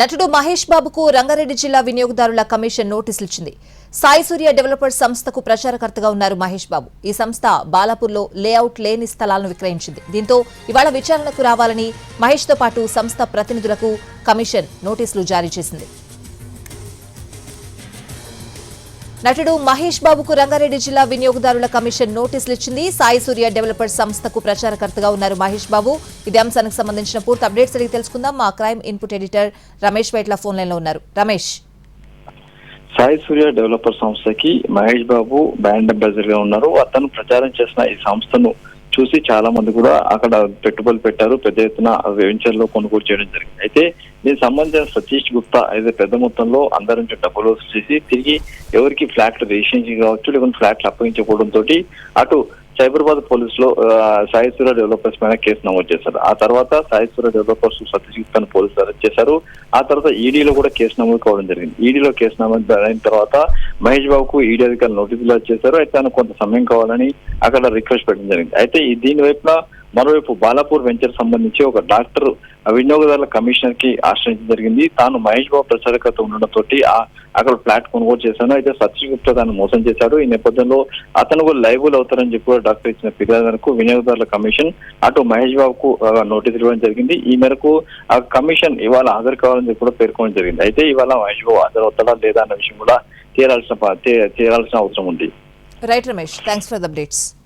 నటుడు మహేష్ బాబుకు రంగారెడ్డి జిల్లా వినియోగదారుల కమిషన్ నోటీసులు ఇచ్చింది. సాయి సూర్య డెవలపర్స్ సంస్థకు ప్రచారకర్తగా ఉన్నారు మహేష్ బాబు. ఈ సంస్థ బాలాపూర్లో లేఅవుట్ లేని స్థలాలను విక్రయించింది. దీంతో ఇవాళ విచారణకు రావాలని మహేష్తో పాటు సంస్థ ప్రతినిధులకు కమిషన్ నోటీసులు జారీ చేసింది. నటుడు మహేష్ బాబుకు రంగారెడ్డి జిల్లా వినియోగదారుల కమిషన్ నోటీసులు ఇచ్చింది. సాయి సూర్య డెవలపర్ సంస్థకు ప్రచారకర్తగా ఉన్నారు మహేష్ బాబు. ఇదే అంశానికి సంబంధించిన పూర్తి అప్డేట్స్ అడిగి తెలుసుకుందాం. మా crime input editor Ramesh Vaitla phone లైన్లో ఉన్నారు. రమేష్. సాయి సూర్య డెవలపర్ సంస్థకి మహేష్ బాబు బ్రాండ్ అంబాసిడర్గా ఉన్నారు. అతను ప్రచారం చేసిన ఈ సంస్థను చూసి చాలా మంది కూడా అక్కడ పెట్టుబడులు పెట్టారు. పెద్ద ఎత్తున వెంచర్లో కొనుగోలు చేయడం జరిగింది. అయితే దీనికి సంబంధించిన సతీష్ గుప్తా అయితే పెద్ద మొత్తంలో అందరి నుంచి డబ్బులు చేసి తిరిగి ఎవరికి ఫ్లాట్లు రిజిస్ట్రేషన్ కావచ్చు లేకుంటే ఫ్లాట్లు అప్పగించకపోవడం తోటి అటు సైబరాబాద్ పోలీసులో ఆ, డెవలపర్స్ పైన కేసు నమోదు చేశారు. ఆ తర్వాత సాయి డెవలపర్స్ సత్యజిత్ అని పోలీసులు అరెస్ట్ చేశారు. ఆ తర్వాత ఈడీలో కూడా కేసు నమోదు కావడం జరిగింది. ఈడీలో కేసు నమోదు అయిన తర్వాత మహేష్ బాబుకు ఈడీ అధికారులు నోటీసులు చేశారు. అయితే తను కొంత సమయం కావాలని అక్కడ రిక్వెస్ట్ పెట్టడం జరిగింది. అయితే దీని వైపున మరోవైపు బాలాపూర్ వెంచర్ సంబంధించి ఒక డాక్టర్ వినియోగదారుల కమిషనర్కి ఆశ్రయించడం జరిగింది. తాను మహేష్ బాబు ప్రచారకత ఉండడంతో అక్కడ ఫ్లాట్ కొనుగోలు చేశాను. అయితే సచిన్ గుప్తా తాను మోసం చేశాడు. ఈ నేపథ్యంలో అతను కూడా లైబుల్ అవుతారని చెప్పి డాక్టర్ ఇచ్చిన ఫిర్యాదు వినియోగదారుల కమిషన్ అటు మహేష్ బాబుకు నోటీస్ ఇవ్వడం జరిగింది. ఈ మేరకు ఆ కమిషన్ ఇవాళ హాజరు కావాలని చెప్పి కూడా పేర్కొనడం జరిగింది. అయితే ఇవాళ మహేష్ బాబు హాజరు అవుతాడా లేదా అన్న విషయం కూడా తేరాల్సిన ప- అవసరం ఉంది. Right Ramesh thanks for the updates